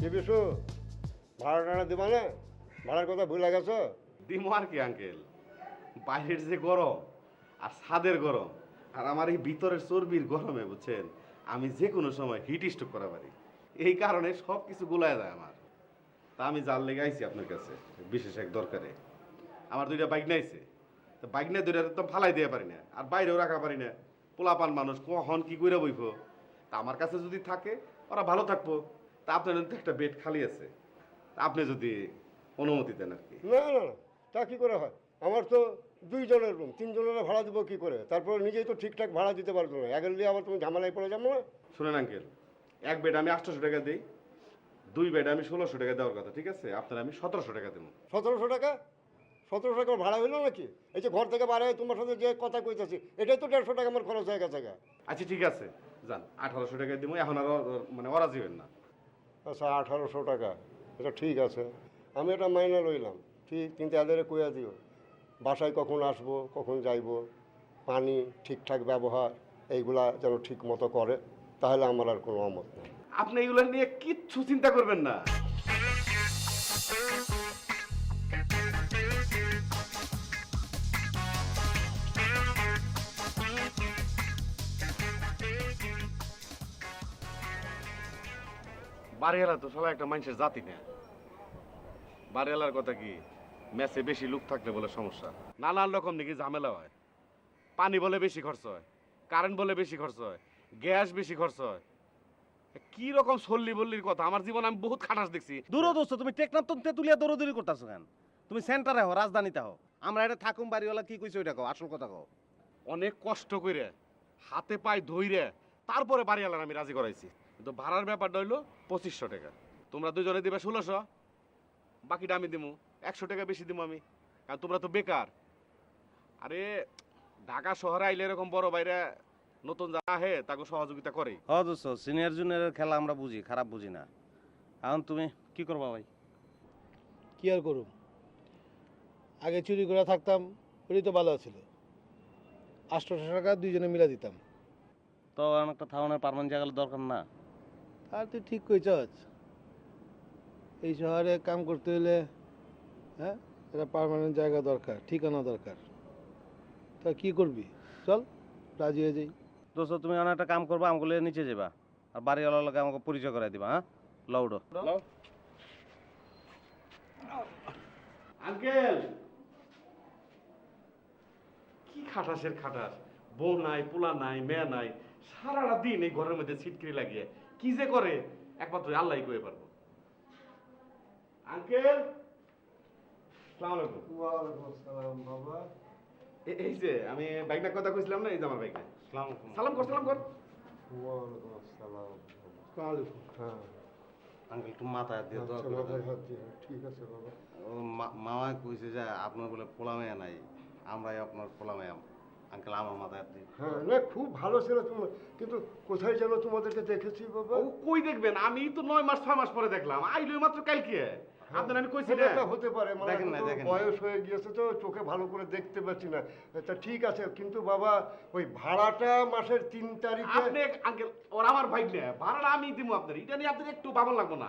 কি বিশু, ভাড়া টাড়া দিবা না? ভাড়ার কথা ভুলে গেছো? দিমো আর কি আঙ্কেল বাইরের যে গরম আর ছাদের গরম আর আমার এই ভিতরের চর্বির গরমে, বুঝছেন? আমি যে কোনো সময় হিট স্ট্রোক করা পারি। এই কারণে সব কিছু গোলায় যায় আমার। তা আমি জাল লেগে আইছি আপনার কাছে, বিশেষ এক দরকারে। আমার দুইটা বাইক নাইছে তো বাইক নিয়ে দুইটা তো ফালাই দিয়ে পারি না, আর বাইরেও রাখা পারি না। পোলাপান মানুষ কখন কি করে বইব? তা আমার কাছে যদি থাকে, ওরা ভালো থাকব। তা আপনার তো একটা বেড খালি আছে। আপনি যদি অনুমতি দেন আর কি। না না না তা কি করে হয়? আমার তো দুইজনের রুম তিনজনের ভাড়া দেবো কি করে? তারপরে নিজেই তো ঠিকঠাক ভাড়া দিতে পারছ না। একের দিয়ে আবার তুমি ঝামেলায় পড়ে যাব না। শুনেন আঙ্কেল এক বেড আমি আটশোশো টাকা দিই দুই বেড আমি ষোলোশো টাকা দেওয়ার কথা ঠিক আছে? আপনার আমি সতেরোশো টাকা দেবো। সতেরোশো টাকা? সতেরোশো টাকা ভাড়া হইল নাকি? এই যে ঘর থেকে বার হয়ে তোমার সাথে যে কথা কইতেছি এটাই তো দেড়শো টাকা আমার খরচ হয়ে গেছে আচ্ছা ঠিক আছে। যান আঠারোশো টাকা দিব এখন আর মানে অরাজি হবেন না। আচ্ছা আঠারোশো টাকা। এটা ঠিক আছে। আমি এটা মাইনে রইলাম ঠিক, কিন্তু এদের কইয়া দিও, বাসায় কখন আসব, কখন যাইব, পানি ঠিকঠাক ব্যবহার, এইগুলা যেন ঠিক মতো করে, তাহলে আমার আর কোনো অমত নেই। আপনি এগুলো নিয়ে কিচ্ছু চিন্তা করবেন না। বাড়িওয়ালা তো সবাই একটা মানুষের জাতি না। বাড়িওয়ালার কথা কি ম্যাচে বেশি লোক থাকলে বলে সমস্যা? নানান রকম নাকি ঝামেলা হয়। পানি বলে বেশি খরচ হয় কারেন্ট বলে বেশি খরচ হয় গ্যাস বেশি খরচ হয়। কি রকম সল্লি বল্লির কথা আমার জীবন আমি বহুত খাটাস দেখছি। দূর দোস্ত তুমি টেকনাফ তো তেতুলিয়া দৌড়দৌড়ি করতেছো কেন? তুমি সেন্টারে হও রাজধানীতে হও। আমরা এটা থাকুম বাড়িওয়ালা কি কইছো ওইটা কও আসল কথা কও। অনেক কষ্ট করে হাতে পায়ে ধইরে তারপরে বাড়িওয়ালার আমি রাজি করাইছি। কিন্তু ভাড়ার ব্যাপারটা হইল পঁচিশশো টাকা। তোমরা দুজনে দিবে ষোলোশো বাকিটা আমি দিমু। একশো টাকা বেশি দিমু আমি কারণ তোমরা তো বেকার। আরে ঢাকা শহরে আইলে এরকম বড় বাইরে নতুন যা আহে তাকে সহযোগিতা করে। হ দোস্ত সিনিয়র জুনিয়রের খেলা আমরা বুঝি খারাপ বুঝি না। এখন তুমি কি করবা ভাই? কি আর করুম? আগে চুরি করে থাকতাম ওটাই তো ভালো ছিল। আটশোশো টাকা দুইজনে মিলা দিতাম। তো এখন একটা থাউনের পারমান জায়গা দরকার না। আর তুই ঠিক কইছস? এই শহরে কাম করতে হলে হ্যাঁ একটা পারমানেন্ট জায়গা দরকার ঠিকানা দরকার। তা কি করবি? চল রাজি হয়ে যাই। দোস্ত তুমি এখন একটা কাম করবা আমগুলো নিচে যাবা আর বাড়িওয়ালার লগে আমাকে পরিচয় করাই দিবা হ্যাঁ? লউডো আঙ্কেল! কি খাটাসের খাটাস? বউ নাই পোলা নাই মেয়ে নাই সারাটা দিন এই ঘরের মধ্যে ছিটকিরি লাগিয়ে কি যে করে একমাত্র আল্লাহ কয়ে পারব। আঙ্কেল বাবা। এই যে আমি কথা কইছিলাম না এই যে আমার বাইকটা। সালাম কর সালাম কর। হ্যাঁ। আঙ্কেল একটু মাথায় দিয়ে দোয়া আচ্ছা, করে দিয়ে, ঠিক আছে বাবা। কইছে যে আপনার বলে পোলা নাই আমরাই আপনার পোলা মেয়ে আঙ্কেল আমার মাথায় হ্যাঁ না খুব ভালো ছিল তোমার। কিন্তু কোথায় যেন তোমাদেরকে দেখেছি বাবা? ও কই দেখবেন? আমি তো নয় মাস ছয় মাস পরে দেখলাম। আইলো মাত্র কালকে। আপনার আমি কইছি না। হতে পারে মানে দেখেন না, দেখেন বয়স হয়ে গিয়েছে তো চোখে ভালো করে দেখতে পাচ্ছি না। তা ঠিক আছে কিন্তু বাবা ওই ভাড়াটা মাসের তিন তারিখে আপনি আঙ্কেল ওর আমার ভাই না ভাড়াটা আমি দিব আপনার। এটা নিয়ে আপনার একটু ভালো লাগবো না।